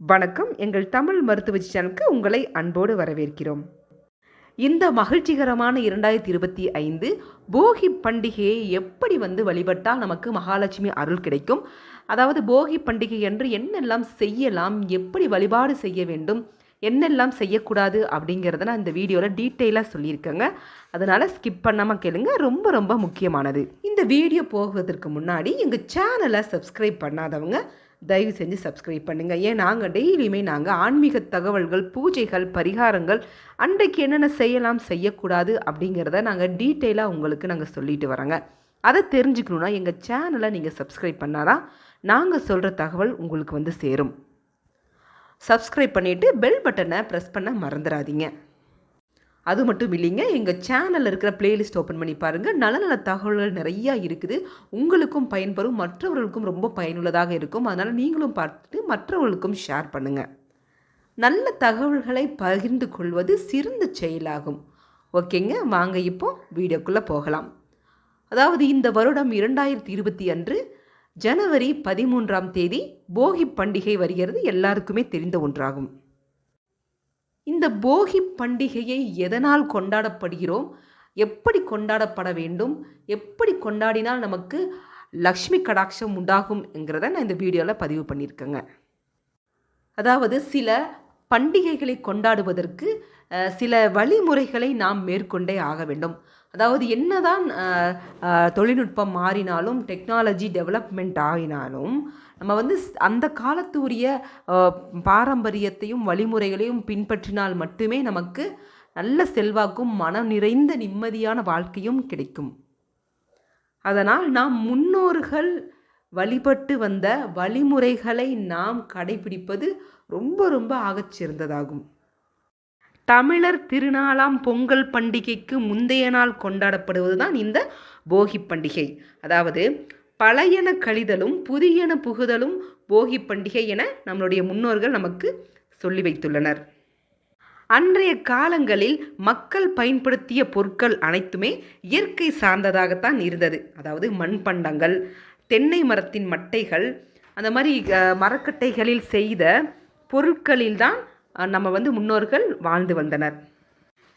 வணக்கம். எங்கள் தமிழ் மருத்துவ சேனலுக்கு உங்களை அன்போடு வரவேற்கிறோம். இந்த மகிழ்ச்சிகரமான இரண்டாயிரத்தி இருபத்தி ஐந்து போகி பண்டிகையை எப்படி வந்து வழிபட்டால் நமக்கு மகாலட்சுமி அருள் கிடைக்கும்? அதாவது போகி பண்டிகை என்று என்னெல்லாம் செய்யலாம்? எப்படி வழிபாடு செய்ய வேண்டும்? என்னெல்லாம் செய்யக்கூடாது? அப்படிங்கிறத நான் இந்த வீடியோவில் டீட்டெயிலாக சொல்லியிருக்கேங்க. அதனால் ஸ்கிப் பண்ணாமல் கேளுங்க. ரொம்ப ரொம்ப முக்கியமானது. இந்த வீடியோ போகுவதற்கு முன்னாடி எங்கள் சேனலை சப்ஸ்கிரைப் பண்ணாதவங்க தயவு செஞ்சு சப்ஸ்கிரைப் பண்ணுங்கள் ஏன்? நாங்கள் டெய்லியுமே நாங்கள் ஆன்மீக தகவல்கள் பூஜைகள் பரிகாரங்கள் அன்றைக்கு என்னென்ன செய்யலாம் செய்யக்கூடாது அப்படிங்கிறத நாங்கள் டீட்டெயிலாக உங்களுக்கு நாங்கள் சொல்லிட்டு வரோங்க அதை தெரிஞ்சுக்கணுன்னா எங்கள் சேனலை நீங்கள் சப்ஸ்கிரைப் பண்ணாதான் நாங்கள் சொல்கிற தகவல் உங்களுக்கு வந்து சேரும். சப்ஸ்கிரைப் பண்ணிவிட்டு பெல் பட்டனை ப்ரெஸ் பண்ண மறந்துடாதீங்க. அது மட்டும் இல்லைங்க எங்கள் சேனலில் இருக்கிற பிளேலிஸ்ட் ஓப்பன் பண்ணி பாருங்கள் நல்ல நல்ல தகவல்கள் நிறையா இருக்குது. உங்களுக்கும் பயன்பெறும் மற்றவர்களுக்கும் ரொம்ப பயனுள்ளதாக இருக்கும். அதனால் நீங்களும் பார்த்துட்டு மற்றவர்களுக்கும் ஷேர் பண்ணுங்கள் நல்ல தகவல்களை பகிர்ந்து கொள்வது சிறந்த செயலாகும். ஓகேங்க வாங்க இப்போ வீடியோக்குள்ளே போகலாம். அதாவது இந்த வருடம் இரண்டாயிரத்தி இருபத்தி அன்று ஜனவரி பதிமூன்றாம் தேதி போகி பண்டிகை வருகிறது. எல்லாருக்குமே தெரிந்த ஒன்றாகும். இந்த போகி பண்டிகையை எதனால் கொண்டாடப்படுகிறோம்? எப்படி கொண்டாடப்பட வேண்டும்? எப்படி கொண்டாடினால் நமக்கு லக்ஷ்மி கடாட்சம் உண்டாகும் என்கிறத நான் இந்த வீடியோவில் பதிவு பண்ணியிருக்கேங்க. அதாவது சில பண்டிகைகளை கொண்டாடுவதற்கு சில வழிமுறைகளை நாம் மேற்கொண்டே ஆக வேண்டும். அதாவது என்னதான் தொழில்நுட்பம் மாறினாலும் டெக்னாலஜி டெவலப்மெண்ட் ஆகினாலும் நம்ம வந்து ஸ்- அந்த காலத்து உரிய பாரம்பரியத்தையும் வழிமுறைகளையும் பின்பற்றினால் மட்டுமே நமக்கு நல்ல செல்வாக்கும் மனம் நிறைந்த நிம்மதியான வாழ்க்கையும் கிடைக்கும். அதனால் நாம் முன்னோர்கள் வழிபட்டு வந்த வழிமுறைகளை நாம் கடைபிடிப்பது ரொம்ப ரொம்ப ஆகச்சிறந்ததாகும் தமிழர் திருநாளாம் பொங்கல் பண்டிகைக்கு முந்தைய நாள் கொண்டாடப்படுவது தான் இந்த போகி பண்டிகை. அதாவது பழையன கழிதலும் புதியன புகுதலும் போகி பண்டிகை என நம்மளுடைய முன்னோர்கள் நமக்கு சொல்லி வைத்துள்ளனர். அன்றைய காலங்களில் மக்கள் பயன்படுத்திய பொருட்கள் அனைத்துமே இயற்கை சார்ந்ததாகத்தான் இருந்தது. அதாவது மண்பண்டங்கள் தென்னை மரத்தின் மட்டைகள் அந்த மாதிரி மரக்கட்டைகளில் செய்த பொருட்களில்தான் நம்ம வந்து முன்னோர்கள் வாழ்ந்து வந்தனர்.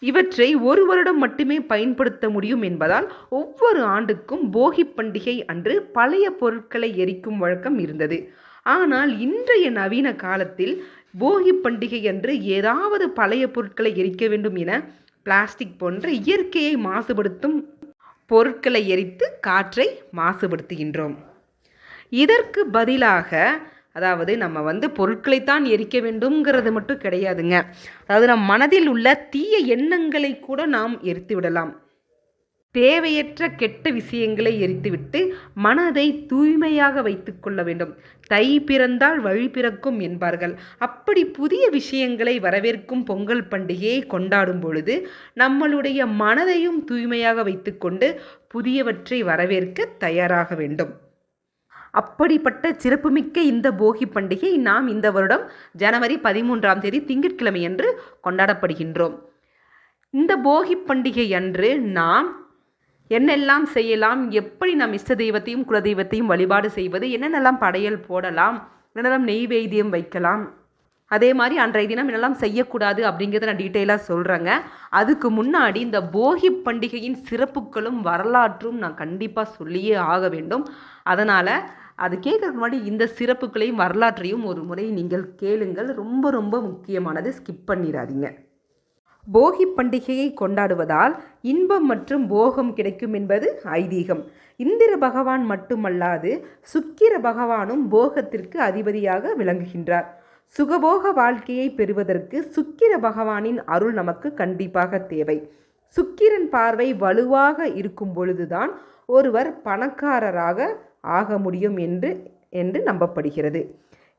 இவற்றை ஒரு வருடம் மட்டுமே பயன்படுத்த முடியும் என்பதால் ஒவ்வொரு ஆண்டுக்கும் போகி பண்டிகை அன்று பழைய பொருட்களை எரிக்கும் வழக்கம் இருந்தது. ஆனால் இன்றைய நவீன காலத்தில் போகி பண்டிகை அன்று ஏதாவது பழைய பொருட்களை எரிக்க வேண்டும் என பிளாஸ்டிக் போன்ற இயற்கையை மாசுபடுத்தும் பொருட்களை எரித்து காற்றை மாசுபடுத்துகின்றோம். இதற்கு பதிலாக அதாவது நம்ம வந்து பொருட்களைத்தான் எரிக்க வேண்டும்ங்கிறது மட்டும் கிடையாதுங்க. அதாவது நம் மனதில் உள்ள தீய எண்ணங்களை கூட நாம் எரித்து விடலாம். தேவையற்ற கெட்ட விஷயங்களை எரித்துவிட்டு மனதை தூய்மையாக வைத்துக்கொள்ள வேண்டும். தை பிறந்தால் வழி பிறக்கும் என்பார்கள். அப்படி புதிய விஷயங்களை வரவேற்கும் பொங்கல் பண்டிகையை கொண்டாடும் பொழுது நம்மளுடைய மனதையும் தூய்மையாக வைத்துக்கொண்டு புதியவற்றை வரவேற்க தயாராக வேண்டும். அப்படிப்பட்ட சிறப்புமிக்க இந்த போகி பண்டிகை நாம் இந்த வருடம் ஜனவரி பதிமூன்றாம் தேதி திங்கட்கிழமை அன்று கொண்டாடப்படுகின்றோம். இந்த போகி பண்டிகை அன்று நாம் என்னெல்லாம் செய்யலாம் எப்படி நம் இஷ்ட தெய்வத்தையும் குலதெய்வத்தையும் வழிபாடு செய்வது என்னென்னலாம் படையல் போடலாம் என்னெல்லாம் நெய்வேத்தியம் வைக்கலாம் அதே மாதிரி அன்றைய தினம் என்னெல்லாம் செய்யக்கூடாது அப்படிங்கிறத நான் டீட்டெயிலாக சொல்கிறேங்க அதுக்கு முன்னாடி இந்த போகி பண்டிகையின் சிறப்புகளும் வரலாற்றும் நான் கண்டிப்பாக சொல்லியே ஆக வேண்டும். அதனால் அது கேட்குறதுக்கு முன்னாடி இந்த சிறப்புகளையும் வரலாற்றையும் ஒரு முறை நீங்கள் கேளுங்கள். ரொம்ப ரொம்ப முக்கியமானது. ஸ்கிப் பண்ணிடாதீங்க. போகி பண்டிகையை கொண்டாடுவதால் இன்பம் மற்றும் போகம் கிடைக்கும் என்பது ஐதீகம். இந்திர பகவான் மட்டுமல்லாது சுக்கிர பகவானும் போகத்திற்கு அதிபதியாக விளங்குகின்றார். சுகபோக வாழ்க்கையை பெறுவதற்கு சுக்கிர பகவானின் அருள் நமக்கு கண்டிப்பாக தேவை. சுக்கிரன் பார்வை வலுவாக இருக்கும் பொழுதுதான் ஒருவர் பணக்காரராக ஆக முடியும் என்று என்று நம்பப்படுகிறது.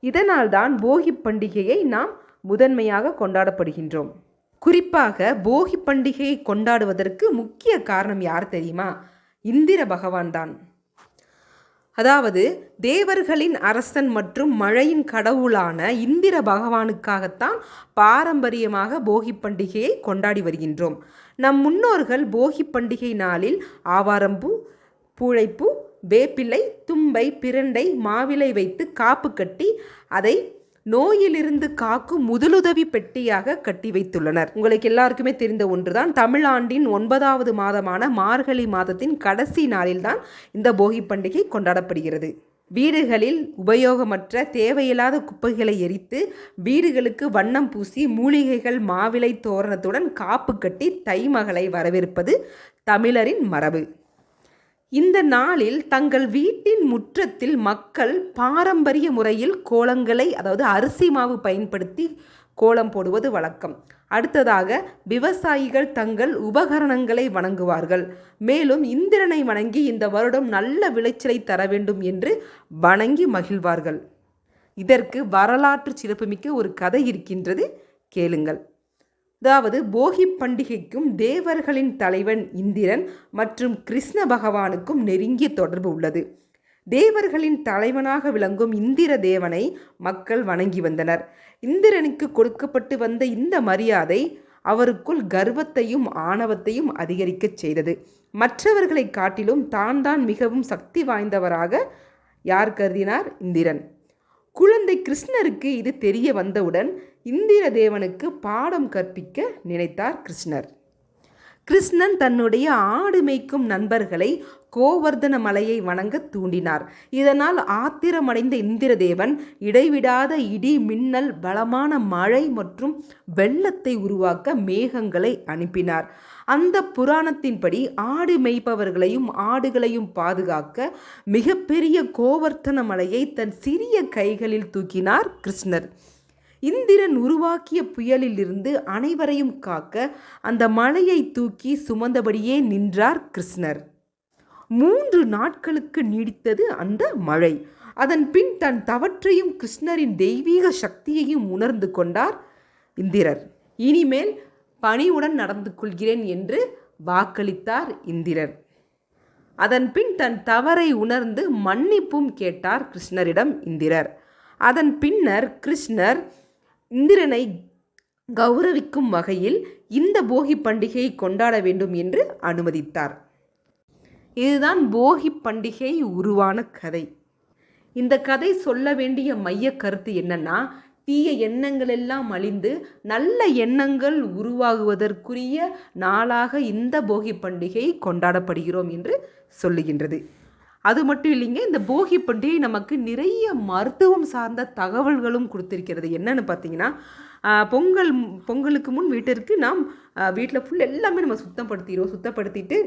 இதனால்தான் போகி பண்டிகையை நாம் முதன்மையாக கொண்டாடப்படுகின்றோம். குறிப்பாக போகி பண்டிகையை கொண்டாடுவதற்கு முக்கிய காரணம் யார் தெரியுமா? இந்திர பகவான் தான். அதாவது தேவர்களின் அரசன் மற்றும் மழையின் கடவுளான இந்திர பகவானுக்காகத்தான் பாரம்பரியமாக போகி பண்டிகையை கொண்டாடி வருகின்றோம். நம் முன்னோர்கள் போகி பண்டிகை நாளில் ஆவாரம்பூ பூழைப்பூ வேப்பிலை தும்பை பிரண்டை மாவிலை வைத்து காப்பு கட்டி அதை நோயிலிருந்து காக்கும் முதலுதவி பெட்டியாக கட்டி வைத்துள்ளனர். உங்களுக்கு எல்லாருக்குமே தெரிந்த ஒன்றுதான் தமிழாண்டின் ஒன்பதாவது மாதமான மார்கழி மாதத்தின் கடைசி நாளில்தான் இந்த போகி பண்டிகை கொண்டாடப்படுகிறது. வீடுகளில் உபயோகமற்ற தேவையில்லாத குப்பைகளை எரித்து வீடுகளுக்கு வண்ணம் பூசி மூலிகைகள் மாவிலை தோரணத்துடன் காப்பு கட்டி தைமகளை வரவேற்பது தமிழரின் மரபு. இந்த நாளில் தங்கள் வீட்டின் முற்றத்தில் மக்கள் பாரம்பரிய முறையில் கோலங்களை அதாவது அரிசி மாவு பயன்படுத்தி கோலம் போடுவது வழக்கம். அடுத்ததாக விவசாயிகள் தங்கள் உபகரணங்களை வணங்குவார்கள். மேலும் இந்திரனை வணங்கி இந்த வருடம் நல்ல விளைச்சலை தர வேண்டும் என்று வணங்கி மகிழ்வார்கள். இதற்கு வரலாற்று சிறப்புமிக்க ஒரு கதை இருக்கின்றது. கேளுங்கள். அதாவது போகி பண்டிகைக்கும் தேவர்களின் தலைவன் இந்திரன் மற்றும் கிருஷ்ண பகவானுக்கும் நெருங்கிய தொடர்பு உள்ளது. தேவர்களின் தலைவனாக விளங்கும் இந்திர தேவனை மக்கள் வணங்கி வந்தனர். இந்திரனுக்கு கொடுக்கப்பட்டு வந்த இந்த மரியாதை அவருக்குள் கர்வத்தையும் ஆணவத்தையும் அதிகரிக்கச் செய்தது. மற்றவர்களை காட்டிலும் தான் தான் மிகவும் சக்தி வாய்ந்தவராக யார் கருதினார்? இந்திரன். குழந்தை கிருஷ்ணருக்கு இது தெரிய வந்தவுடன் இந்திர தேவனுக்கு பாடம் கற்பிக்க நினைத்தார் கிருஷ்ணர். கிருஷ்ணன் தன்னுடைய ஆடு மேய்க்கும் நண்பர்களை கோவர்தன மலையை வணங்க தூண்டினார். இதனால் ஆத்திரமடைந்த இந்திரதேவன் இடைவிடாத இடி மின்னல் பலமான மழை மற்றும் வெள்ளத்தை உருவாக்க மேகங்களை அனுப்பினார். அந்த புராணத்தின்படி ஆடு மேய்ப்பவர்களையும் ஆடுகளையும் பாதுகாக்க மிகப்பெரிய கோவர்த்தன மலையை தன் சிறிய கைகளில் தூக்கினார் கிருஷ்ணர். இந்திரன் உருவாக்கிய புயலிலிருந்து அனைவரையும் காக்க அந்த மலையை தூக்கி சுமந்தபடியே நின்றார் கிருஷ்ணர். மூன்று நாட்களுக்கு நீடித்தது அந்த மழை. அதன் பின் தன் தவற்றையும் கிருஷ்ணரின் தெய்வீக சக்தியையும் உணர்ந்து கொண்டார் இந்திரர். இனிமேல் பணிவுடன் நடந்து கொள்கிறேன் என்று வாக்களித்தார் இந்திரர். அதன் பின் தன் தவறை உணர்ந்து மன்னிப்பும் கேட்டார் கிருஷ்ணரிடம் இந்திரர். அதன் பின்னர் கிருஷ்ணர் இந்திரனை கௌரவிக்கும் வகையில் இந்த போகி பண்டிகையை கொண்டாட வேண்டும் என்று அனுமதித்தார். இதுதான் போகி பண்டிகை உருவான கதை. இந்த கதை சொல்ல வேண்டிய மைய கருத்து என்னன்னா தீய எண்ணங்கள் எல்லாம் அழிந்து நல்ல எண்ணங்கள் உருவாகுவதற்குரிய நாளாக இந்த போகி பண்டிகை கொண்டாடப்படுகிறோம் என்று சொல்லுகின்றது. அது மட்டும் இல்லைங்க இந்த போகி பண்டிகை நமக்கு நிறைய மருத்துவம் சார்ந்த தகவல்களும் கொடுத்துருக்கிறது. என்னன்னு பார்த்தீங்கன்னா பொங்கல் பொங்கலுக்கு முன் வீட்டிற்கு நாம் வீட்டில் ஃபுல் எல்லாமே நம்ம சுத்தப்படுத்திடுவோம். சுத்தப்படுத்திட்டு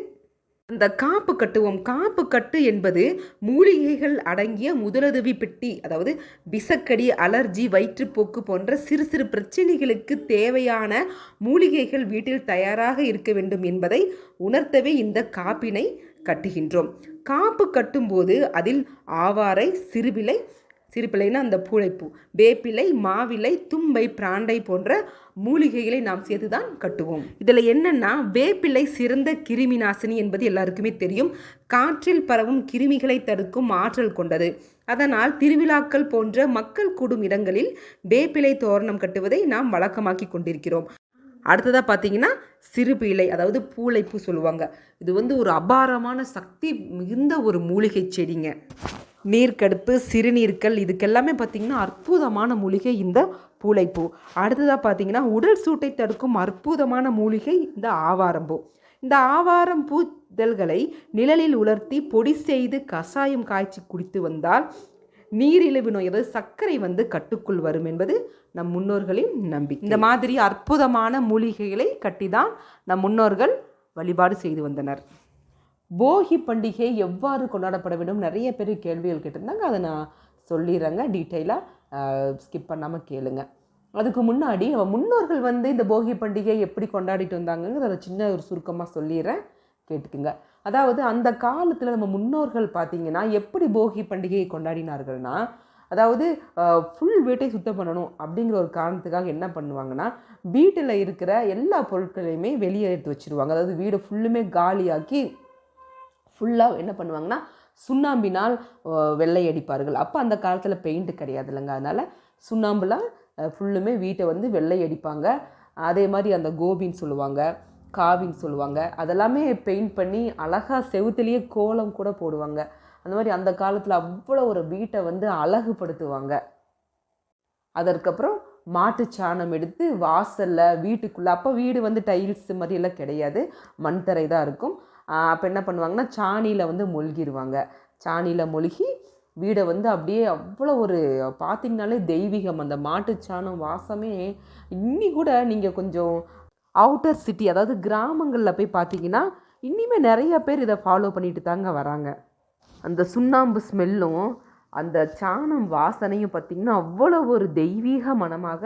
அந்த காப்பு கட்டுவோம். காப்பு கட்டு என்பது மூலிகைகள் அடங்கிய முதலுதவி பெட்டி அதாவது விசக்கடி அலர்ஜி வயிற்றுப்போக்கு போன்ற சிறு சிறு பிரச்சனைகளுக்கு தேவையான மூலிகைகள் வீட்டில் தயாராக இருக்க வேண்டும் என்பதை உணர்த்தவே இந்த காப்பினை கட்டுகின்றோம். காப்பு கட்டும்போது அதில் ஆவாரை சிறுபிலை சிறுபிலைன்னா அந்த பூளைப்பூ வேப்பிலை மாவிலை தும்பை பிராண்டை போன்ற மூலிகைகளை நாம் சேர்த்து தான் கட்டுவோம். இதில் என்னென்னா வேப்பிலை சிறந்த கிருமி நாசினி என்பது எல்லாருக்குமே தெரியும். காற்றில் பரவும் கிருமிகளை தடுக்கும் ஆற்றல் கொண்டது. அதனால் திருவிழாக்கள் போன்ற மக்கள் கூடும் இடங்களில் வேப்பிலை தோரணம் கட்டுவதை நாம் வழக்கமாக்கி கொண்டிருக்கிறோம். அடுத்ததாக பார்த்தீங்கன்னா சிறுபிள்ளை அதாவது பூளைப்பூ சொல்லுவாங்க. இது வந்து ஒரு அபாரமான சக்தி மிகுந்த ஒரு மூலிகை செடிங்க. நீர்க்கடுப்பு சிறுநீர்கள் இதுக்கெல்லாமே பார்த்தீங்கன்னா அற்புதமான மூலிகை இந்த பூளைப்பூ. அடுத்ததாக பார்த்தீங்கன்னா உடல் சூட்டை தடுக்கும் அற்புதமான மூலிகை இந்த ஆவாரம்பூ. இந்த ஆவாரம் பூதல்களை நிழலில் உலர்த்தி பொடி செய்து கஷாயம் காய்ச்சி குடித்து வந்தால் நீரிழிவு நோய் அதாவது சர்க்கரை வந்து கட்டுக்குள் வரும் என்பது நம் முன்னோர்களின் நம்பிக்கை. இந்த மாதிரி அற்புதமான மூலிகைகளை கட்டிதான் நம் முன்னோர்கள் வழிபாடு செய்து வந்தனர். போகி பண்டிகை எவ்வாறு கொண்டாடப்பட வேண்டும்? நிறைய பேர் கேள்விகள் கேட்டிருந்தாங்க. அதை நான் சொல்லிடுறேங்க. டீட்டெயிலாக ஸ்கிப் பண்ணாமல் கேளுங்க. அதுக்கு முன்னாடி நம்ம முன்னோர்கள் வந்து இந்த போகி பண்டிகையை எப்படி கொண்டாடிட்டு வந்தாங்கங்கிறத அதை சின்ன ஒரு சுருக்கமாக சொல்லிடுறேன். கேட்டுக்குங்க. அதாவது அந்த காலத்தில் நம்ம முன்னோர்கள் பார்த்தீங்கன்னா எப்படி போகி பண்டிகையை கொண்டாடினார்கள்னா அதாவது ஃபுல் வீட்டை சுத்தம் பண்ணணும் அப்படிங்கிற ஒரு காரணத்துக்காக என்ன பண்ணுவாங்கன்னா வீட்டில் இருக்கிற எல்லா பொருட்களையுமே வெளியே எடுத்து வச்சிருவாங்க. அதாவது வீடை ஃபுல்லுமே காலியாக்கி ஃபுல்லாக என்ன பண்ணுவாங்கன்னா சுண்ணாம்பினால் வெள்ளை அடிப்பார்கள். அப்போ அந்த காலத்தில் பெயிண்ட் கிடையாது இல்லைங்க. அதனால் சுண்ணாம்புலாம் ஃபுல்லுமே வீட்டை வந்து வெள்ளை அடிப்பாங்க. அதே மாதிரி அந்த கோபின்னு சொல்லுவாங்க. காவின்னு சொல்லுவாங்க. அதெல்லாமே பெயிண்ட் பண்ணி அழகாக செவுத்துலேயே கோலம் கூட போடுவாங்க. அந்த மாதிரி அந்த காலத்தில் அவ்வளோ ஒரு வீட்டை வந்து அழகுபடுத்துவாங்க. அதற்கப்புறம் மாட்டுச் சாணம் எடுத்து வாசலில் வீட்டுக்குள்ளே அப்போ வீடு வந்து டைல்ஸ் மாதிரியெல்லாம் கிடையாது. மண் தரை தான் இருக்கும். அப்போ என்ன பண்ணுவாங்கன்னா சாணியில் வந்து மொழ்கிடுவாங்க சாணியில் மொழ்கி வீடை வந்து அப்படியே அவ்வளோ ஒரு பார்த்திங்கனாலே தெய்வீகம். அந்த மாட்டுச் சாணம் வாசமே இன்னி கூட நீங்கள் கொஞ்சம் அவுட்டர் சிட்டி அதாவது கிராமங்களில் போய் பார்த்தீங்கன்னா இன்னிமே நிறைய பேர் இதை ஃபாலோ பண்ணிட்டு தாங்க வராங்க. அந்த சுண்ணாம்பு ஸ்மெல்லும் அந்த சாணம் வாசனையும் பார்த்திங்கன்னா அவ்வளோ ஒரு தெய்வீக மனமாக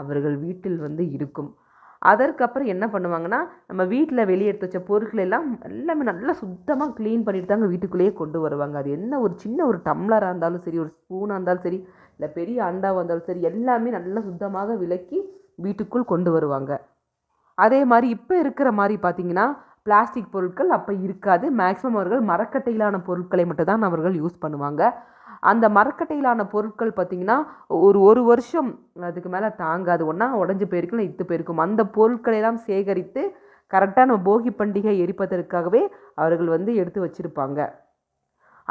அவர்கள் வீட்டில் வந்து இருக்கும். அதற்கப்புறம் என்ன பண்ணுவாங்கன்னா நம்ம வீட்டில் வெளியே எடுத்து வச்ச பொருட்கள் எல்லாம் எல்லாமே நல்லா சுத்தமாக க்ளீன் பண்ணிட்டு தாங்க வீட்டுக்குள்ளேயே கொண்டு வருவாங்க. அது என்ன ஒரு சின்ன ஒரு டம்ளராக இருந்தாலும் சரி ஒரு ஸ்பூனாக இருந்தாலும் சரி இல்லை பெரிய அண்டாவாக இருந்தாலும் சரி எல்லாமே நல்லா சுத்தமாக விலக்கி வீட்டுக்குள் கொண்டு வருவாங்க. அதே மாதிரி இப்போ இருக்கிற மாதிரி பார்த்தீங்கன்னா பிளாஸ்டிக் பொருட்கள் அப்போ இருக்காது. மேக்ஸிமம் அவர்கள் மரக்கட்டையிலான பொருட்களை மட்டும்தான் அவர்கள் யூஸ் பண்ணுவாங்க. அந்த மரக்கட்டையிலான பொருட்கள் பார்த்திங்கன்னா ஒரு ஒரு வருஷம் அதுக்கு மேலே தாங்காது. ஒன்றா உடஞ்சி போயிருக்கும் இல்லை இத்து போயிருக்கும். அந்த பொருட்களை எல்லாம் சேகரித்து கரெக்டாக நம்ம போகி பண்டிகை எரிப்பதற்காகவே அவர்கள் வந்து எடுத்து வச்சுருப்பாங்க.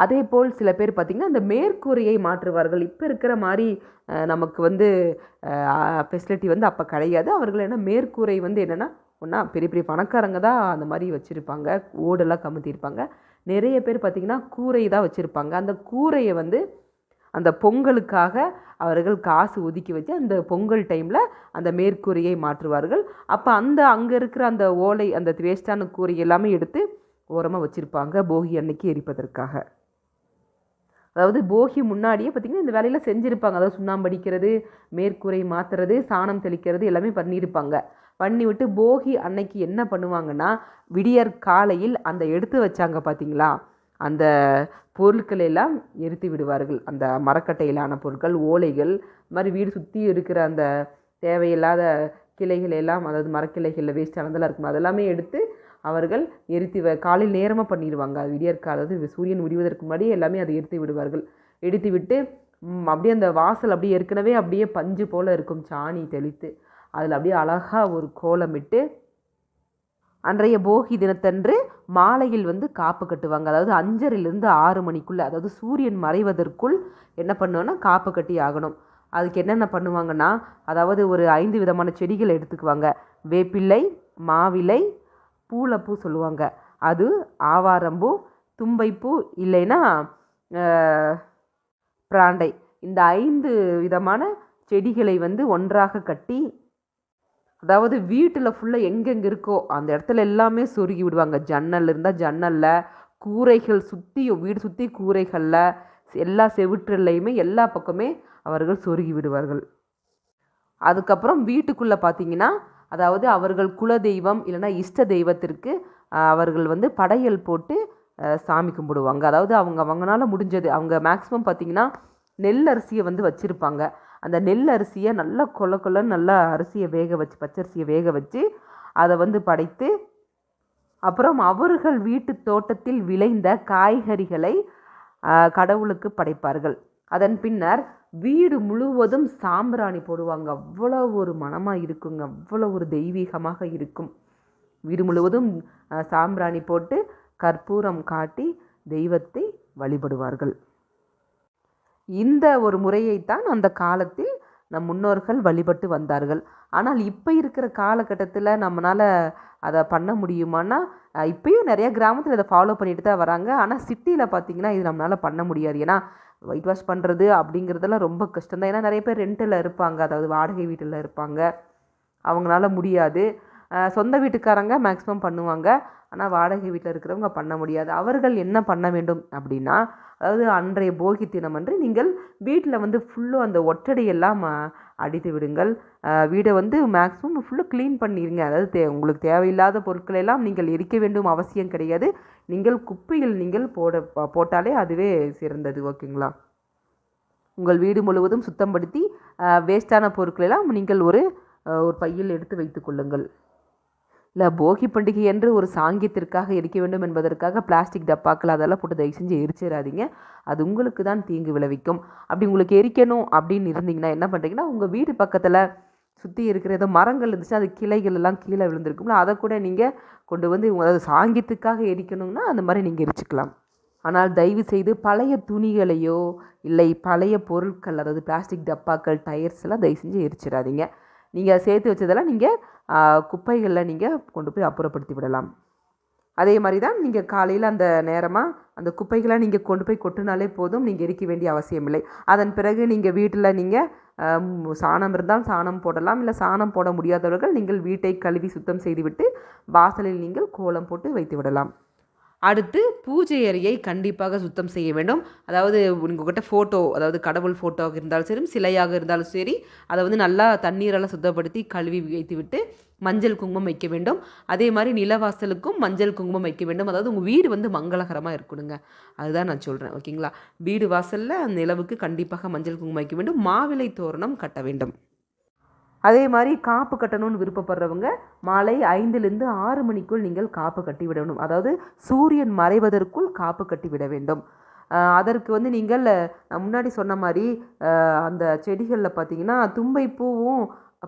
அதே போல் சில பேர் பார்த்திங்கன்னா அந்த மேற்கூரையை மாற்றுவார்கள். இப்போ இருக்கிற மாதிரி நமக்கு வந்து ஃபெசிலிட்டி வந்து அப்போ கிடையாது. அவர்கள் என்ன மேற்கூரை வந்து என்னென்னா ஒன்றா பெரிய பெரிய பணக்காரங்க தான் அந்த மாதிரி வச்சுருப்பாங்க. ஓடெல்லாம் கமுத்திருப்பாங்க நிறைய பேர் பார்த்திங்கன்னா கூரை தான் வச்சுருப்பாங்க. அந்த கூரையை வந்து அந்த பொங்கலுக்காக அவர்கள் காசு ஒதுக்கி வச்சு அந்த பொங்கல் டைமில் அந்த மேற்கூரையை மாற்றுவார்கள். அப்போ அந்த அங்கே இருக்கிற அந்த ஓலை அந்த வேஸ்டான கூரை எல்லாமே எடுத்து ஓரமாக வச்சுருப்பாங்க போகி அன்னைக்கு எரிப்பதற்காக. அதாவது போகி முன்னாடியே பார்த்திங்கன்னா இந்த வேலையெல்லாம் செஞ்சுருப்பாங்க. அதாவது சுண்ணாம்பு அடிக்கிறது மேற்கூரை மாற்றுறது சாணம் தெளிக்கிறது எல்லாமே பண்ணியிருப்பாங்க. பண்ணிவிட்டு போகி அன்னைக்கு என்ன பண்ணுவாங்கன்னா விடியற் காலையில் அந்த எடுத்து வச்சாங்க பார்த்தீங்களா? அந்த பொருட்களை எல்லாம் எரித்து விடுவார்கள். அந்த மரக்கட்டையிலான பொருட்கள் ஓலைகள் இது மாதிரி வீடு சுற்றி இருக்கிற அந்த தேவையில்லாத கிளைகள் எல்லாம் அதாவது மரக்கிளைகளில் வேஸ்ட் ஆனதெல்லாம் இருக்கும் அதெல்லாமே எடுத்து அவர்கள் எரித்து வ காலையில் நேரமாக பண்ணிடுவாங்க அது விடியற்கால அதாவது சூரியன் விடிவதற்கு முன்னாடியே எல்லாமே அதை எரித்து விடுவார்கள். எடுத்து விட்டு அப்படியே அந்த வாசல் அப்படியே ஏற்கனவே அப்படியே பஞ்சு போல் இருக்கும். சாணி தெளித்து அதில் அப்படியே அழகாக ஒரு கோலமிட்டு அன்றைய போகி தினத்தன்று மாலையில் வந்து காப்பு கட்டுவாங்க. அதாவது அஞ்சரிலிருந்து ஆறு மணிக்குள்ளே அதாவது சூரியன் மறைவதற்குள் என்ன பண்ணுவோன்னா காப்பு கட்டி ஆகணும். அதுக்கு என்னென்ன பண்ணுவாங்கன்னா அதாவது ஒரு ஐந்து விதமான செடிகள் எடுத்துக்குவாங்க. வேப்பிலை மாவிலை பூளைப்பூ சொல்லுவாங்க. அது ஆவாரம்பூ தும்பைப்பூ இல்லைன்னா பிராண்டை. இந்த ஐந்து விதமான செடிகளை வந்து ஒன்றாக கட்டி அதாவது வீட்டில் ஃபுல்லாக எங்கெங்கே இருக்கோ அந்த இடத்துல எல்லாமே சொருகி விடுவாங்க. ஜன்னல் இருந்தால் ஜன்னலில் கூரைகள் சுற்றி வீடு சுற்றி கூரைகளில் எல்லா செவுற்றுலையுமே எல்லா பக்கமே அவர்கள் சொருகி விடுவார்கள். அதுக்கப்புறம் வீட்டுக்குள்ளே பார்த்தீங்கன்னா அதாவது அவர்கள் குல தெய்வம் இல்லைன்னா இஷ்ட தெய்வத்திற்கு அவர்கள் வந்து படையல் போட்டு சாமி கும்பிடுவாங்க. அதாவது அவங்க அவங்களால முடிஞ்சது. அவங்க மேக்ஸிமம் பார்த்தீங்கன்னா நெல் அரிசியை வந்து வச்சுருப்பாங்க. அந்த நெல் அரிசியை நல்லா கொல கொலன்னு நல்லா அரிசியை வேக வச்சு பச்சரிசியை வேக வச்சு அதை வந்து படைத்து அப்புறம் அவர்கள் வீட்டு தோட்டத்தில் விளைந்த காய்கறிகளை கடவுளுக்கு படைப்பார்கள். அதன் பின்னர் வீடு முழுவதும் சாம்பிராணி போடுவாங்க. அவ்வளோ ஒரு மனமாக இருக்குங்க. அவ்வளோ ஒரு தெய்வீகமாக இருக்கும். வீடு முழுவதும் சாம்பிராணி போட்டு கற்பூரம் காட்டி தெய்வத்தை வழிபடுவார்கள். இந்த ஒரு முறையைத்தான் அந்த காலத்தில் நம் முன்னோர்கள் வழிபட்டு வந்தார்கள். ஆனால் இப்போ இருக்கிற காலகட்டத்தில் நம்மளால் அதை பண்ண முடியுமான்னா இப்பயும் நிறைய கிராமத்தில் இதை ஃபாலோ பண்ணிட்டு தான் வராங்க. ஆனால் சிட்டியில் பார்த்தீங்கன்னா இது நம்மளால் பண்ண முடியாது. ஏன்னா ஒயிட் வாஷ் பண்ணுறது அப்படிங்கிறதெல்லாம் ரொம்ப கஷ்டம் தான் ஏன்னா நிறைய பேர் ரெண்ட்டில் இருப்பாங்க. அதாவது வாடகை வீட்டில் இருப்பாங்க. அவங்களால முடியாது. சொந்த வீட்டுக்காரங்க மேக்ஸிமம் பண்ணுவாங்க. ஆனால் வாடகை வீட்டில் இருக்கிறவங்க பண்ண முடியாது. அவர்கள் என்ன பண்ண வேண்டும் அப்படின்னா அதாவது அன்றைய போகி தினம் அன்று நீங்கள் வீட்டில் வந்து ஃபுல்லும் அந்த ஒட்டடையெல்லாம் அடித்து விடுங்கள். வீடை வந்து மேக்ஸிமம் ஃபுல்லாக க்ளீன் பண்ணிடுங்க அதாவது தே உங்களுக்கு தேவையில்லாத பொருட்களை எல்லாம் நீங்கள் எரிக்க வேண்டும் அவசியம் கிடையாது. நீங்கள் குப்பையில் நீங்கள் போட போட்டாலே அதுவே சிறந்தது. ஓகேங்களா? உங்கள் வீடு முழுவதும் சுத்தப்படுத்தி வேஸ்டான பொருட்களெல்லாம் நீங்கள் ஒரு ஒரு பையில் எடுத்து வைத்துக் கொள்ளுங்கள். இல்லை போகி பண்டிகை என்று ஒரு சாங்கியத்திற்காக எரிக்க வேண்டும் என்பதற்காக பிளாஸ்டிக் டப்பாக்கள் அதெல்லாம் போட்டு தயவு செஞ்சு எரிச்சிடாதீங்க அது உங்களுக்கு தான் தீங்கு விளைவிக்கும். அப்படி உங்களுக்கு எரிக்கணும் அப்படின்னு இருந்தீங்கன்னா என்ன பண்ணுறீங்கன்னா உங்கள் வீடு பக்கத்தில் சுற்றி இருக்கிற ஏதோ மரங்கள் இருந்துச்சுன்னா அது கிளைகள் எல்லாம் கீழே விழுந்திருக்கும்ல அதை கூட நீங்கள் கொண்டு வந்து அதாவது சாங்கியத்துக்காக எரிக்கணும்னா அந்த மாதிரி நீங்கள் எரிச்சுக்கலாம். ஆனால் தயவு செய்து பழைய துணிகளையோ இல்லை பழைய பொருட்கள் அதாவது பிளாஸ்டிக் டப்பாக்கள் டயர்ஸ் எல்லாம் தயவு செஞ்சு எரிச்சிடாதீங்க நீங்கள் சேர்த்து வச்சதெல்லாம் நீங்கள் குப்பைகளில் நீங்கள் கொண்டு போய் அப்புறப்படுத்தி விடலாம் அதே மாதிரி தான் நீங்கள் காலையில் அந்த நேரமாக அந்த குப்பைகளை நீங்கள் கொண்டு போய் கொட்டினாலே போதும் நீங்கள் எரிக்க வேண்டிய அவசியமில்லை அதன் பிறகு நீங்கள் வீட்டில் நீங்கள் சாணம் இருந்தால் சாணம் போடலாம் இல்லை சாணம் போட முடியாதவர்கள் நீங்கள் வீட்டை கழுவி சுத்தம் செய்துவிட்டு வாசலில் நீங்கள் கோலம் போட்டு வைத்து விடலாம் அடுத்து பூஜை அறையை கண்டிப்பாக சுத்தம் செய்ய வேண்டும். அதாவது உங்கள்கிட்ட ஃபோட்டோ அதாவது கடவுள் ஃபோட்டோவாக இருந்தாலும் சரி சிலையாக இருந்தாலும் சரி அதை வந்து நல்லா தண்ணீரெல்லாம் சுத்தப்படுத்தி கழுவி வைத்து விட்டு மஞ்சள் குங்குமம் வைக்க வேண்டும். அதே மாதிரி நிலவாசலுக்கும் மஞ்சள் குங்குமம் வைக்க வேண்டும். அதாவது உங்கள் வீடு வந்து மங்களகரமாக இருக்கணுங்க. அதுதான் நான் சொல்கிறேன் ஓகேங்களா? வீடு வாசலில் நிலவுக்கு கண்டிப்பாக மஞ்சள் குங்குமம் வைக்க வேண்டும். மாவிலை தோரணம் கட்ட வேண்டும். அதே மாதிரி காப்பு கட்டணும்னு விருப்பப்படுறவங்க மாலை ஐந்துலேருந்து ஆறு மணிக்குள் நீங்கள் காப்பு கட்டி விடணும். அதாவது சூரியன் மறைவதற்குள் காப்பு கட்டி விட வேண்டும். அதற்கு வந்து நீங்கள் முன்னாடி சொன்ன மாதிரி அந்த செடிகளில் பார்த்தீங்கன்னா தும்பை பூவும்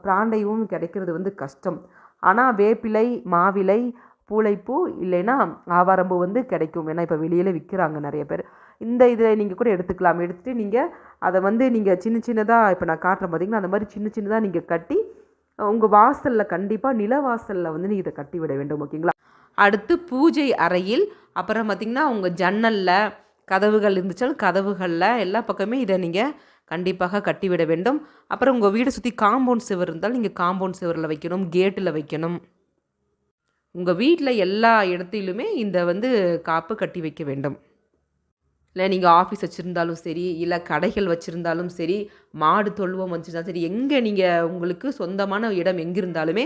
பிராண்டையும் கிடைக்கிறது வந்து கஷ்டம். ஆனால் வேப்பிலை மாவிலை பூளைப்பூ இல்லைன்னா ஆவாரம்பூ வந்து கிடைக்கும். ஏன்னா இப்போ வெளியில் விற்கிறாங்க நிறைய பேர். இந்த இதில் நீங்கள் கூட எடுத்துக்கலாம். எடுத்துகிட்டு நீங்கள் அதை வந்து நீங்கள் சின்ன சின்னதாக இப்போ நான் காட்டுறேன் பார்த்தீங்கன்னா அந்த மாதிரி சின்ன சின்னதாக நீங்கள் கட்டி உங்கள் வாசலில் கண்டிப்பாக நில வாசலில் வந்து நீங்கள் இதை கட்டி விட வேண்டும் ஓகேங்களா? அடுத்து பூஜை அறையில் அப்புறம் பார்த்திங்கன்னா உங்கள் ஜன்னலில் கதவுகள் இருந்துச்சாலும் கதவுகளில் எல்லா பக்கமே இதை நீங்கள் கண்டிப்பாக கட்டிவிட வேண்டும். அப்புறம் உங்கள் வீடை சுற்றி காம்பவுண்ட் சுவர் இருந்தால் நீங்கள் காம்பவுண்ட் சுவரில் வைக்கணும் கேட்டில் வைக்கணும். உங்கள் வீட்டில் எல்லா இடத்திலுமே இந்த வந்து காப்பு கட்டி வைக்க வேண்டும். இல்லை நீங்கள் ஆஃபீஸ் வச்சுருந்தாலும் சரி இல்லை கடைகள் வச்சுருந்தாலும் சரி மாடு தொழுவம் வச்சுருந்தாலும் சரி எங்கே நீங்கள் உங்களுக்கு சொந்தமான இடம் எங்கே இருந்தாலுமே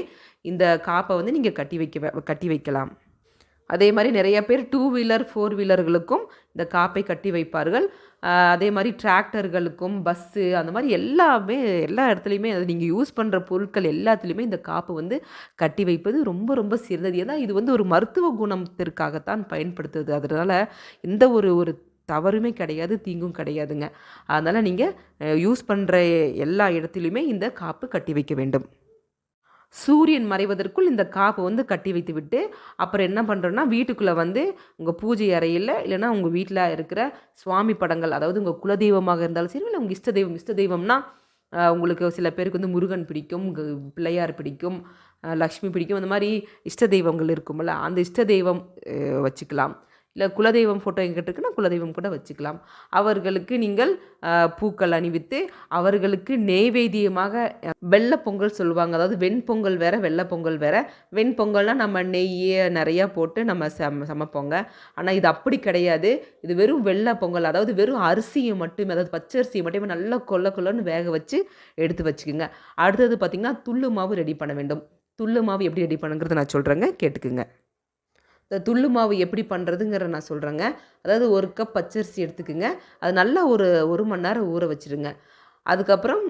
இந்த காப்பை வந்து நீங்கள் கட்டி வைக்க கட்டி வைக்கலாம். அதே மாதிரி நிறைய பேர் டூ வீலர் ஃபோர் வீலர்களுக்கும் இந்த காப்பை கட்டி வைப்பார்கள். அதே மாதிரி டிராக்டர்களுக்கும் பஸ்ஸு அந்த மாதிரி எல்லாமே எல்லா இடத்துலையுமே அது நீங்கள் யூஸ் பண்ணுற பொருட்கள் எல்லாத்துலேயுமே இந்த காப்பு வந்து கட்டி வைப்பது ரொம்ப ரொம்ப சிறந்தது. ஏன்னா இது வந்து ஒரு மருத்துவ குணத்திற்காகத்தான் பயன்படுத்துவது அதனால் எந்த ஒரு ஒரு தவறுமே கிடையாது தீங்கும் கிடையாதுங்க. அதனால் நீங்கள் யூஸ் பண்ணுற எல்லா இடத்துலையுமே இந்த காப்பு கட்டி வைக்க வேண்டும். சூரியன் மறைவதற்குள் இந்த காப்பை வந்து கட்டி வைத்து விட்டு அப்புறம் என்ன பண்ணுறோன்னா வீட்டுக்குள்ளே வந்து உங்கள் பூஜை அறையில் இல்லைனா உங்கள் வீட்டில் இருக்கிற சுவாமி படங்கள் அதாவது உங்கள் குலதெய்வமாக இருந்தாலும் சரி இல்லை உங்கள் இஷ்ட தெய்வம் இஷ்ட தெய்வம்னா உங்களுக்கு சில பேருக்கு வந்து முருகன் பிடிக்கும் பிள்ளையார் பிடிக்கும் லக்ஷ்மி பிடிக்கும் அந்த மாதிரி இஷ்ட தெய்வங்கள் இருக்கும்ல அந்த இஷ்ட தெய்வம் வச்சுக்கலாம். இல்லை குலதெய்வம் ஃபோட்டோ எங்கிட்ட இருக்குன்னா குலதெய்வம் கூட வச்சுக்கலாம். அவர்களுக்கு நீங்கள் பூக்கள் அணிவித்து அவர்களுக்கு நெய்வேத்தியமாக வெள்ளை பொங்கல் சொல்லுவாங்க. அதாவது வெண்பொங்கல் வேறு வெள்ளை பொங்கல் வேறு. வெண்பொங்கல்னால் நம்ம நெய்யை நிறையா போட்டு நம்ம சம சமைப்போங்க. ஆனால் இது அப்படி கிடையாது. இது வெறும் வெள்ளை பொங்கல். அதாவது வெறும் அரிசியை மட்டுமே அதாவது பச்சரிசியை மட்டுமே நல்லா கொல்ல கொல்லன்னு வேக வச்சு எடுத்து வச்சுக்கோங்க. அடுத்தது பார்த்திங்கன்னா துள்ளு மாவு ரெடி பண்ண வேண்டும். துள்ளு மாவு எப்படி ரெடி பண்ணுங்கிறத நான் சொல்கிறேங்க கேட்டுக்குங்க. துள்ளு மாவு எப்படி பண்ணுறதுங்கிற நான் சொல்கிறேங்க அதாவது ஒரு கப் பச்சரிசி எடுத்துக்கோங்க. அது நல்லா ஒரு ஒரு மணி நேரம் ஊற வச்சுருங்க. அதுக்கப்புறம்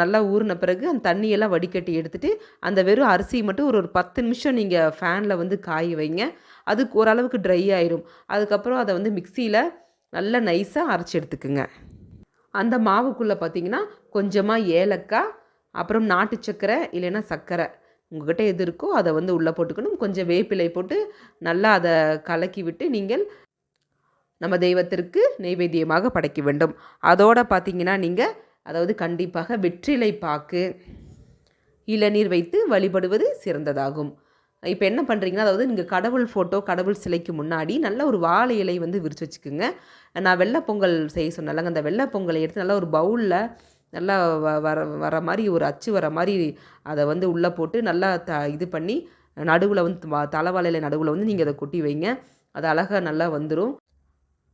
நல்லா ஊறின பிறகு அந்த தண்ணியெல்லாம் வடிகட்டி எடுத்துகிட்டு அந்த வெறும் அரிசியை மட்டும் ஒரு ஒரு பத்து நிமிஷம் நீங்கள் ஃபேனில் வந்து காய வைங்க. அதுக்கு ஓரளவுக்கு ட்ரை ஆயிரும். அதுக்கப்புறம் அதை வந்து மிக்சியில் நல்லா நைஸாக அரைச்சி எடுத்துக்குங்க. அந்த மாவுக்குள்ளே பார்த்தீங்கன்னா கொஞ்சமாக ஏலக்காய் அப்புறம் நாட்டு சர்க்கரை இல்லைன்னா சர்க்கரை. உங்கள்கிட்ட எது இருக்கோ அதை வந்து உள்ளே போட்டுக்கணும். கொஞ்சம் வேப்பிலை போட்டு நல்லா அதை கலக்கி விட்டு நீங்கள் நம்ம தெய்வத்திற்கு நெய்வேத்தியமாக படைக்க வேண்டும். அதோடு பார்த்தீங்கன்னா நீங்கள் அதாவது கண்டிப்பாக வெற்றிலை பாக்கு இளநீர் வைத்து வழிபடுவது சிறந்ததாகும். இப்போ என்ன பண்ணுறீங்கன்னா அதாவது நீங்கள் கடவுள் ஃபோட்டோ கடவுள் சிலைக்கு முன்னாடி நல்ல ஒரு வாழை இலை வந்து விரித்து வச்சுக்கோங்க. நான் வெள்ளை பொங்கல் செய்ய சொன்னாலங்க அந்த வெள்ளை பொங்கலை எடுத்து நல்லா ஒரு பவுலில் நல்லா வ வர வர மாதிரி ஒரு அச்சு வர மாதிரி அதை வந்து உள்ளே போட்டு நல்லா த இது பண்ணி நடுவில் வந்து தலைவாழையில் நடுவில் வந்து நீங்கள் அதை கொட்டி வைங்க. அது அழகாக நல்லா வந்துடும்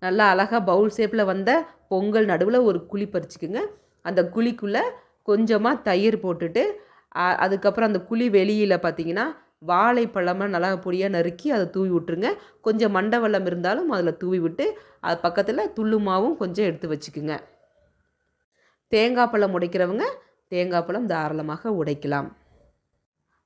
நல்லா அழகாக பவுல் ஷேப்பில் வந்த பொங்கல் நடுவில் ஒரு குழி பறிச்சுக்குங்க. அந்த குழிக்குள்ளே கொஞ்சமாக தயிர் போட்டுட்டு அதுக்கப்புறம் அந்த குழி வெளியில் பார்த்தீங்கன்னா வாழைப்பழமாக நல்லா பொடியாக நறுக்கி அதை தூவி விட்ருங்க கொஞ்சம் மண்டை வெள்ளம் இருந்தாலும் அதில் தூவி விட்டு அது பக்கத்தில் துள்ளுமாவும் கொஞ்சம் எடுத்து வச்சுக்குங்க. தேங்காய் பழம் உடைக்கிறவங்க தேங்காய் பழம் தாராளமாக உடைக்கலாம்.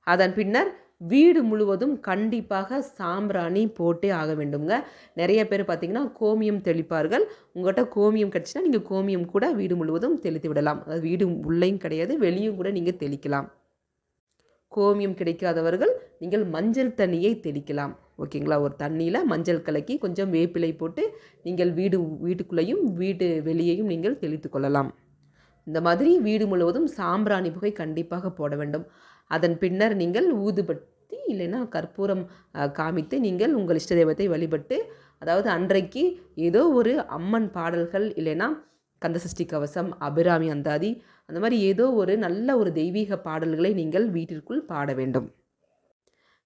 அதன் பின்னர் வீடு முழுவதும் கண்டிப்பாக சாம்பிராணி போட்டே ஆக வேண்டுங்க நிறைய பேர் பார்த்திங்கன்னா கோமியம் தெளிப்பார்கள். உங்கள்கிட்ட கோமியம் கிடச்சின்னா நீங்கள் கோமியம் கூட வீடு முழுவதும் தெளித்து விடலாம். அதாவது வீடு உள்ளேயும் கிடையாது வெளியும் கூட நீங்கள் தெளிக்கலாம். கோமியம் கிடைக்காதவர்கள் நீங்கள் மஞ்சள் தண்ணியை தெளிக்கலாம். ஓகேங்களா? ஒரு தண்ணியில் மஞ்சள் கலக்கி கொஞ்சம் வேப்பிலை போட்டு நீங்கள் வீடு வீட்டுக்குள்ளேயும் வீட்டு வெளியேயும் நீங்கள் தெளித்து கொள்ளலாம். இந்த மாதிரி வீடு முழுவதும் சாம்பிராணி புகை கண்டிப்பாக போட வேண்டும். அதன் பின்னர் நீங்கள் ஊதுபத்தி இல்லைன்னா கற்பூரம் காமித்து நீங்கள் உங்கள் இஷ்ட தெய்வத்தை வழிபட்டு அதாவது அன்றைக்கு ஏதோ ஒரு அம்மன் பாடல்கள் இல்லைன்னா கந்தசஷ்டி கவசம் அபிராமி அந்தாதி அந்த மாதிரி ஏதோ ஒரு நல்ல ஒரு தெய்வீக பாடல்களை நீங்கள் வீட்டிற்குள் பாட வேண்டும்.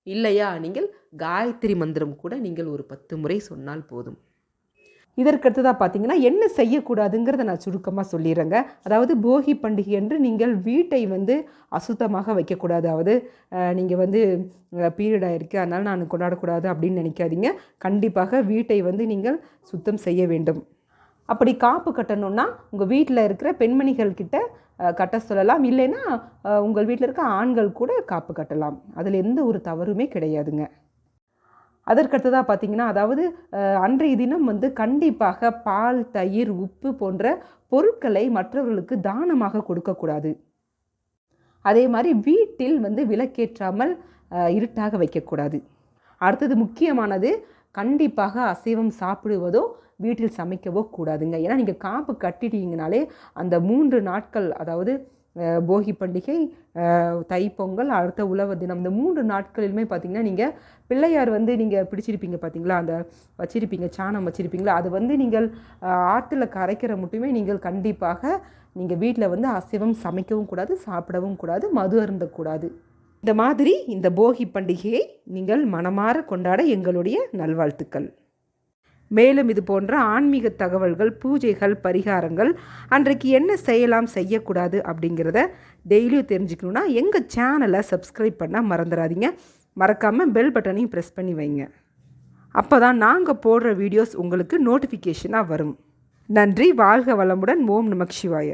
இல்லையா? நீங்கள் காயத்ரி மந்திரம் கூட நீங்கள் ஒரு பத்து முறை சொன்னால் போதும். இதற்கடுத்ததாக பார்த்தீங்கன்னா என்ன செய்யக்கூடாதுங்கிறத நான் சுருக்கமாக சொல்லிடுறேங்க. அதாவது போகி பண்டிகை என்று நீங்கள் வீட்டை வந்து அசுத்தமாக வைக்கக்கூடாது. அதாவது நீங்கள் வந்து பீரியட் ஆயிருக்கு அதனால் நான் கொண்டாடக்கூடாது அப்படின்னு நினைக்காதீங்க. கண்டிப்பாக வீட்டை வந்து நீங்கள் சுத்தம் செய்ய வேண்டும். அப்படி காப்பு கட்டணும்னா உங்கள் வீட்டில் இருக்கிற பெண்மணிகள் கிட்ட கட்ட சொல்லலாம். இல்லைன்னா உங்கள் வீட்டில் இருக்க ஆண்கள் கூட காப்பு கட்டலாம். அதில் எந்த ஒரு தவறுமே கிடையாதுங்க. அதற்கடுத்ததாக பார்த்தீங்கன்னா அதாவது அன்றைய தினம் வந்து கண்டிப்பாக பால் தயிர் உப்பு போன்ற பொருட்களை மற்றவர்களுக்கு தானமாக கொடுக்கக்கூடாது. அதே மாதிரி வீட்டில் வந்து விளக்கேற்றாமல் இருட்டாக வைக்கக்கூடாது. அடுத்தது முக்கியமானது கண்டிப்பாக அசைவம் சாப்பிடுவதோ வீட்டில் சமைக்கவோ கூடாதுங்க. ஏன்னா நீங்கள் காப்பு கட்டிட்டீங்கனாலே அந்த மூன்று நாட்கள் அதாவது போகி பண்டிகை தைப்பொங்கல் அடுத்த உழவ தினம். இந்த மூன்று நாட்களிலுமே பார்த்தீங்கன்னா நீங்கள் பிள்ளையார் வந்து நீங்கள் பிடிச்சிருப்பீங்க பார்த்தீங்களா அந்த வச்சிருப்பீங்க சாணம் வச்சுருப்பீங்களா? அது வந்து நீங்கள் ஆற்றுல கரைக்கிற மட்டுமே நீங்கள் கண்டிப்பாக நீங்கள் வீட்டில் வந்து அசைவம் சமைக்கவும் கூடாது சாப்பிடவும் கூடாது மது அருந்தக்கூடாது. இந்த மாதிரி இந்த போகி பண்டிகையை நீங்கள் மனமாற கொண்டாட எங்களுடைய நல்வாழ்த்துக்கள். மேலும் இது போன்ற ஆன்மீக தகவல்கள் பூஜைகள் பரிகாரங்கள் அன்றைக்கு என்ன செய்யலாம் செய்யக்கூடாது அப்படிங்கிறத டெய்லியும் தெரிஞ்சுக்கணுன்னா எங்கள் சேனலை சப்ஸ்கிரைப் பண்ண மறந்துடாதீங்க. மறக்காமல் பெல் பட்டனையும் ப்ரெஸ் பண்ணி வைங்க. அப்போ தான் நாங்கள் போடுற வீடியோஸ் உங்களுக்கு நோட்டிஃபிகேஷனாக வரும். நன்றி வாழ்க வளமுடன். ஓம் நமக் சிவாய.